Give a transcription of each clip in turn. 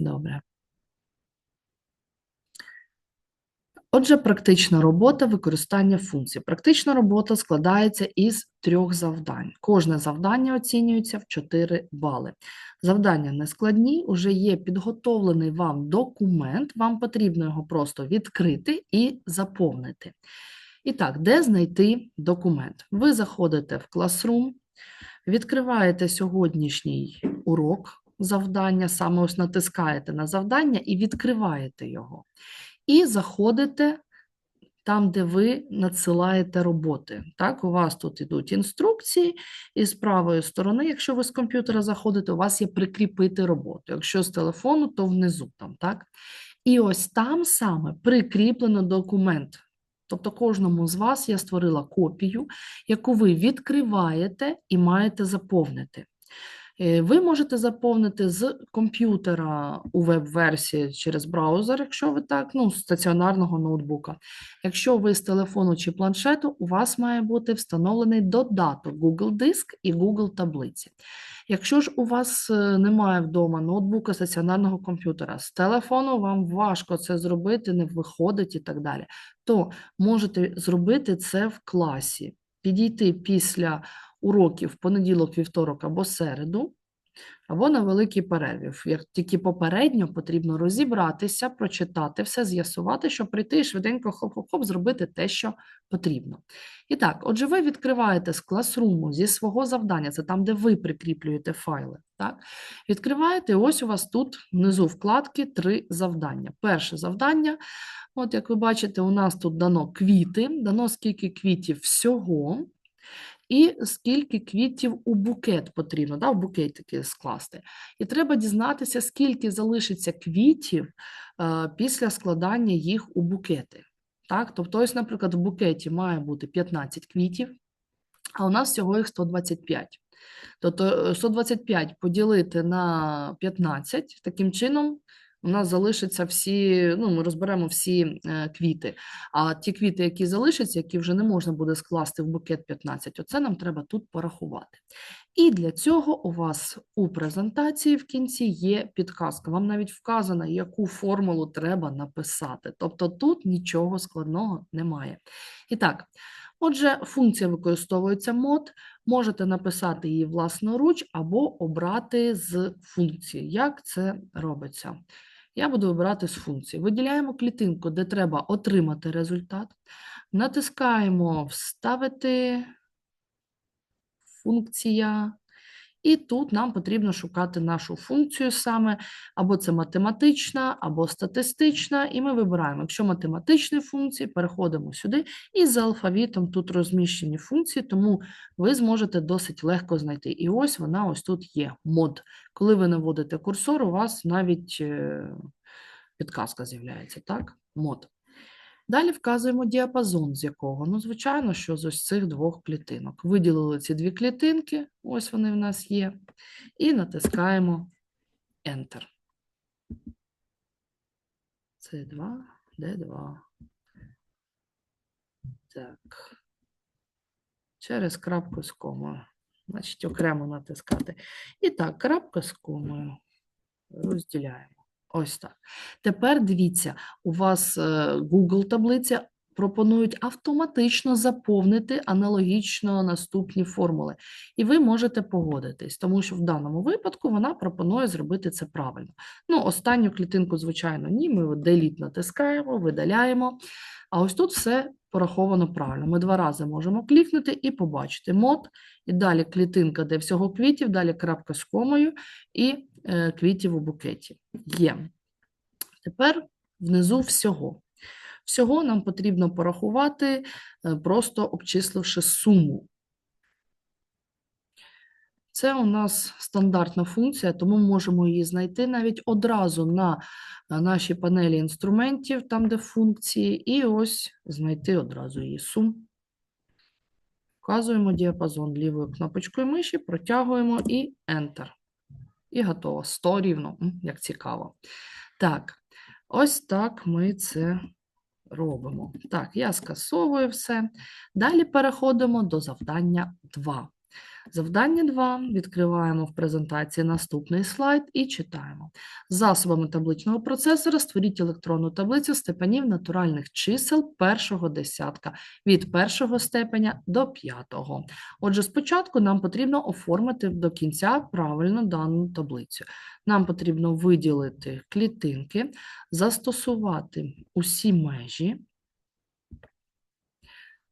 Добре. Отже, практична робота використання функцій. Практична робота складається із трьох завдань. Кожне завдання оцінюється в 4 бали. Завдання не складні, уже є підготовлений вам документ, вам потрібно його просто відкрити і заповнити. І так, де знайти документ? Ви заходите в Classroom, відкриваєте сьогоднішній урок завдання, саме ось натискаєте на завдання і відкриваєте його. І заходите там, де ви надсилаєте роботи. Так, у вас тут ідуть інструкції, і з правої сторони, якщо ви з комп'ютера заходите, у вас є прикріпити роботу. Якщо з телефону, то внизу там, так? І ось там саме прикріплено документ. Тобто кожному з вас я створила копію, яку ви відкриваєте і маєте заповнити. Е, Ви можете заповнити з комп'ютера у веб-версії через браузер, якщо ви так, ну, стаціонарного ноутбука. Якщо ви з телефону чи планшету, у вас має бути встановлений додаток Google Диск і Google таблиці. Якщо ж у вас е, немає вдома ноутбука, стаціонарного комп'ютера, з телефону вам важко це зробити, не виходить і так далі, то можете зробити це в класі, підійти після уроків в понеділок, вівторок або середу, або на великий перерив. Як тільки попередньо потрібно розібратися, прочитати все, з'ясувати, щоб прийти і швиденько хоп-хоп-хоп зробити те, що потрібно. І так, отже, ви відкриваєте з класруму зі свого завдання, це там, де ви прикріплюєте файли. Так? Відкриваєте, ось у вас тут внизу вкладки три завдання. Перше завдання, от як ви бачите, у нас тут дано квіти, дано скільки квітів всього. І скільки квітів у букет потрібно, да, в букетики скласти. І треба дізнатися, скільки залишиться квітів е, після складання їх у букети. Так? Тобто, ось, наприклад, в букеті має бути 15 квітів, а у нас всього їх 125. Тобто 125 поділити на 15, таким чином у нас залишаться всі, ну, ми розберемо всі е, квіти. А ті квіти, які залишаться, які вже не можна буде скласти в букет 15, оце нам треба тут порахувати. І для цього у вас у презентації в кінці є підказка. Вам навіть вказано, яку формулу треба написати. Тобто тут нічого складного немає. І так, отже, функція використовується мод, можете написати її власноруч або обрати з функції. Як це робиться? Я буду вибирати з функції. Виділяємо клітинку, де треба отримати результат. Натискаємо Вставити функція. І тут нам потрібно шукати нашу функцію саме, або це математична, або статистична, і ми вибираємо, якщо математичні функції, переходимо сюди, і за алфавітом тут розміщені функції, тому ви зможете досить легко знайти. І ось вона ось тут є, мод. Коли ви наводите курсор, у вас навіть е, підказка з'являється, так? Мод. Далі вказуємо діапазон, з якого. Ну, звичайно, що з ось цих двох клітинок. Виділили ці дві клітинки, ось вони в нас є, і натискаємо Enter. С2, Д2. Так. Через крапку з комою. Значить, окремо натискати. І так, крапка з комою. Розділяємо. Ось так. Тепер дивіться, у вас е, Google таблиця пропонують автоматично заповнити аналогічно наступні формули. І ви можете погодитись, тому що в даному випадку вона пропонує зробити це правильно. Ну, останню клітинку, звичайно, ні, ми Delete натискаємо, видаляємо. А ось тут все пораховано правильно. Ми два рази можемо клікнути і побачити мод, і далі клітинка, де всього квітів, далі крапка з комою і е, квітів у букеті. Є. Тепер внизу всього. Всього нам потрібно порахувати, е, просто обчисливши суму. Це у нас стандартна функція, тому можемо її знайти навіть одразу на е, нашій панелі інструментів, там, де функції, і ось знайти одразу її сум. Вказуємо діапазон лівою кнопочкою миші, протягуємо і Enter. І готово. 100 рівно, як цікаво. Так, ось так ми це робимо. Так, я скасовую все. Далі переходимо до завдання 2. Завдання 2. Відкриваємо в презентації наступний слайд і читаємо. Засобами табличного процесора створіть електронну таблицю степенів натуральних чисел першого десятка від першого степеня до п'ятого. Отже, спочатку нам потрібно оформити до кінця правильно дану таблицю. Нам потрібно виділити клітинки, застосувати усі межі.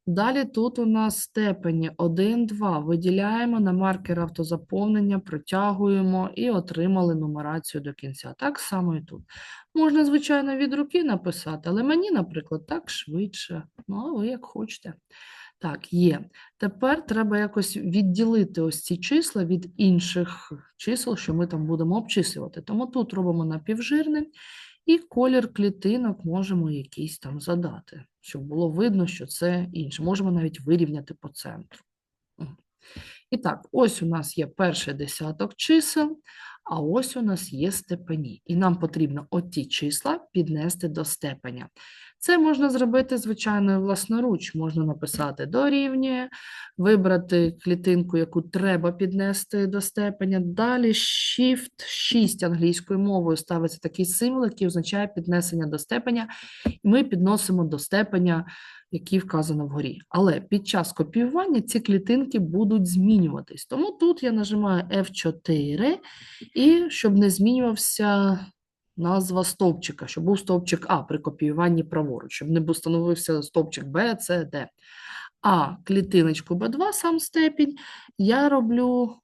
Далі тут у нас степені 1, 2. Виділяємо на маркер автозаповнення, протягуємо і отримали нумерацію до кінця. Так само і тут. Можна, звичайно, від руки написати, але мені, наприклад, так швидше. Ну, а ви як хочете. Так, є. Тепер треба якось відділити ось ці числа від інших чисел, що ми там будемо обчислювати. Тому тут робимо напівжирним і колір клітинок можемо якийсь там задати, щоб було видно, що це інше. Можемо навіть вирівняти по центру. І так, ось у нас є перший десяток чисел, а ось у нас є степені. І нам потрібно оті числа піднести до степеня. Це можна зробити, звичайно, власноруч. Можна написати дорівнює, вибрати клітинку, яку треба піднести до степеня. Далі Shift 6 англійською мовою ставиться такий символ, який означає піднесення до степеня. І ми підносимо до степеня, який вказано вгорі. Але під час копіювання ці клітинки будуть змінюватись. Тому тут я нажимаю F4, і щоб не змінювався назва стовпчика, щоб був стовпчик А при копіюванні праворуч, щоб не був становився стовпчик Б, С, Д. А клітиночку B2, сам степінь, я роблю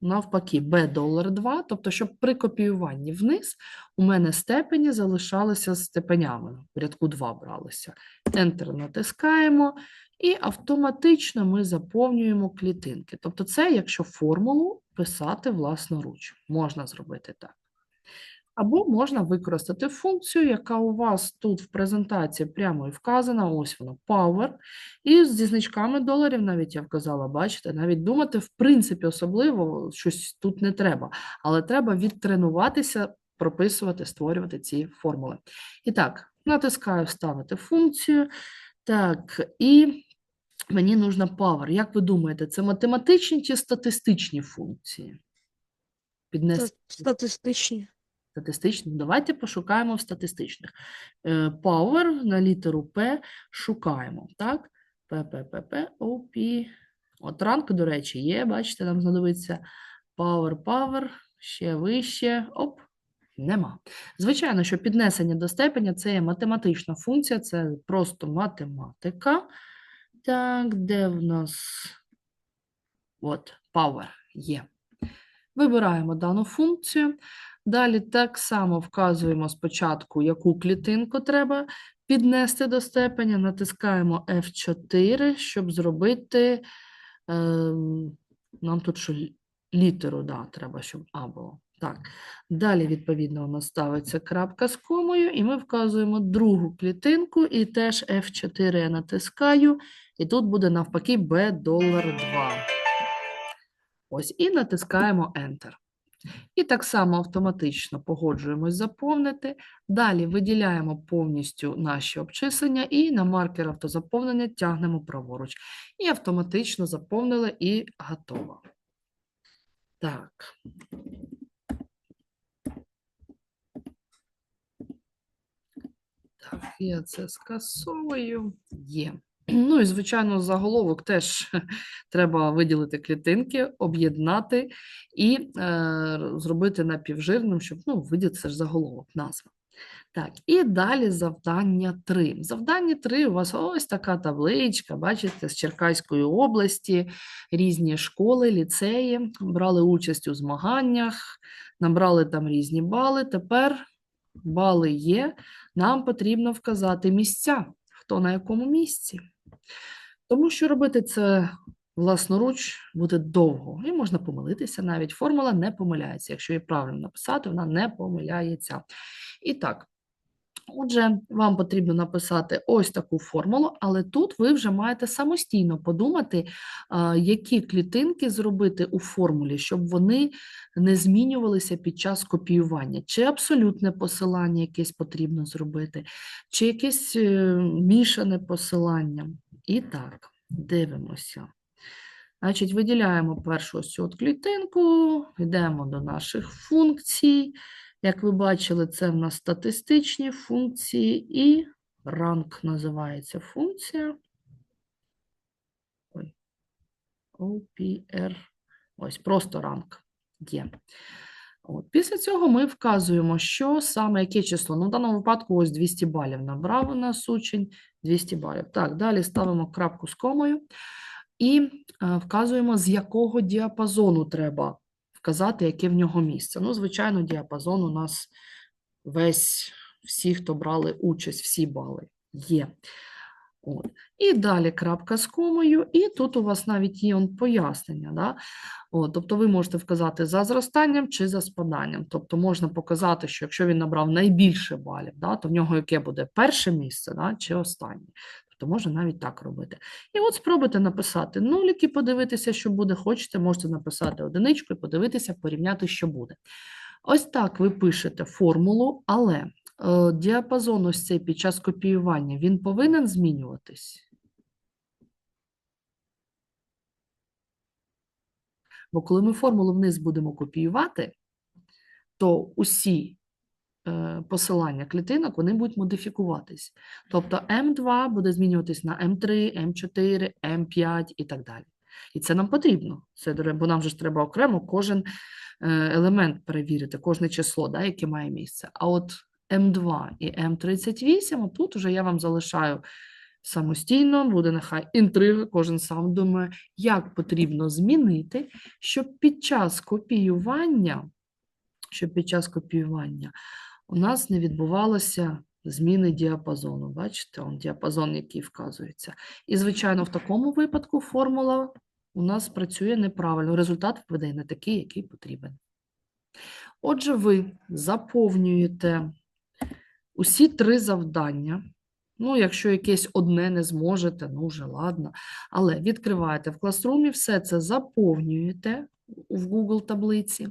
навпаки B долар 2, тобто, щоб при копіюванні вниз у мене степені залишалися степенями, в рядку 2 бралися. Enter натискаємо, і автоматично ми заповнюємо клітинки. Тобто це, якщо формулу писати власноруч, можна зробити так. Або можна використати функцію, яка у вас тут в презентації прямо і вказана, ось вона, Power. І зі значками доларів, навіть я вказала, бачите, навіть думати, в принципі, особливо щось тут не треба, але треба відтренуватися, прописувати, створювати ці формули. І так, натискаю Вставити функцію. Так, і мені нужна Power. Як ви думаєте, це математичні чи статистичні функції? Піднести Ста- Статистичні. Давайте пошукаємо в статистичних. Е, Power на літеру П шукаємо, так? П, П, П, П, О, Пі. От ранг, до речі, є, бачите, нам знадобиться Power, Power, ще вище, оп, нема. Звичайно, що піднесення до степеня – це є математична функція, це просто математика. Так, де в нас? От, Power є. Вибираємо дану функцію. Далі так само вказуємо спочатку, яку клітинку треба піднести до степеня. Натискаємо F4, щоб зробити. ем, нам тут що літеру, да, треба, щоб А було. Так. Далі, відповідно, у нас ставиться крапка з комою, і ми вказуємо другу клітинку, і теж F4 я натискаю, і тут буде навпаки B долар 2. Ось, і натискаємо Enter. І так само автоматично погоджуємось заповнити. Далі виділяємо повністю наші обчислення і на маркер автозаповнення тягнемо праворуч. І автоматично заповнили і готово. Так. Так, я це скасовую. Є. Ну і, звичайно, заголовок теж треба виділити клітинки, об'єднати і е, зробити напівжирним, щоб ну, видіти ж заголовок, назва. Так, і далі завдання 3. Завдання 3 у вас ось така табличка, бачите, з Черкаської області, різні школи, ліцеї, брали участь у змаганнях, набрали там різні бали. Тепер бали є, нам потрібно вказати місця, хто на якому місці. Тому що робити це власноруч буде довго, і можна помилитися навіть. Формула не помиляється. Якщо її правильно написати, вона не помиляється. І так, отже, вам потрібно написати ось таку формулу, але тут ви вже маєте самостійно подумати, які клітинки зробити у формулі, щоб вони не змінювалися під час копіювання. Чи абсолютне посилання якесь потрібно зробити, чи якесь е, мішане посилання. І так, дивимося. Значить, виділяємо першу ось цю клітинку, йдемо до наших функцій. Як ви бачили, це в нас статистичні функції і ранг називається функція. Ой. OPR. Ось просто ранг є. От. Після цього ми вказуємо, що саме яке число. Ну, в даному випадку ось 200 балів набрав у нас учень 200 балів. Так, далі ставимо крапку з комою і е, вказуємо, з якого діапазону треба вказати, яке в нього місце. Ну, звичайно, діапазон у нас весь, всі, хто брали участь, всі бали є. От. І далі крапка з комою, і тут у вас навіть є пояснення. Да? От, тобто ви можете вказати за зростанням чи за спаданням. Тобто можна показати, що якщо він набрав найбільше балів, да, то в нього яке буде перше місце да, чи останнє. Тобто можна навіть так робити. І от спробуйте написати нуліки, подивитися, що буде. Хочете, можете написати одиничку і подивитися, порівняти, що буде. Ось так ви пишете формулу, але е, діапазон ось цей під час копіювання, він повинен змінюватись. Бо коли ми формулу вниз будемо копіювати, то усі посилання клітинок вони будуть модифікуватись. Тобто М2 буде змінюватись на М3, М4, М5 і так далі. І це нам потрібно. Це, бо нам же ж треба окремо кожен е, елемент перевірити, кожне число, да, яке має місце. А от М2 і М38, отут уже я вам залишаю самостійно, буде нехай інтрига, кожен сам думає, як потрібно змінити, щоб під час копіювання, щоб під час копіювання у нас не відбувалося зміни діапазону. Бачите, он діапазон, який вказується. І, звичайно, в такому випадку формула у нас працює неправильно. Результат видає не такий, який потрібен. Отже, ви заповнюєте усі три завдання. Ну, якщо якесь одне не зможете, ну вже ладно. Але відкриваєте в класрумі, все це заповнюєте в Google таблиці.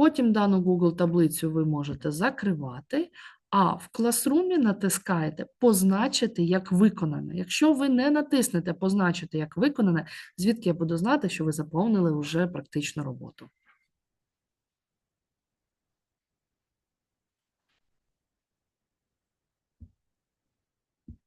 Потім дану Google таблицю ви можете закривати, а в класрумі натискаєте позначити як виконане. Якщо ви не натиснете позначити як виконане, звідки я буду знати, що ви заповнили вже практичну роботу.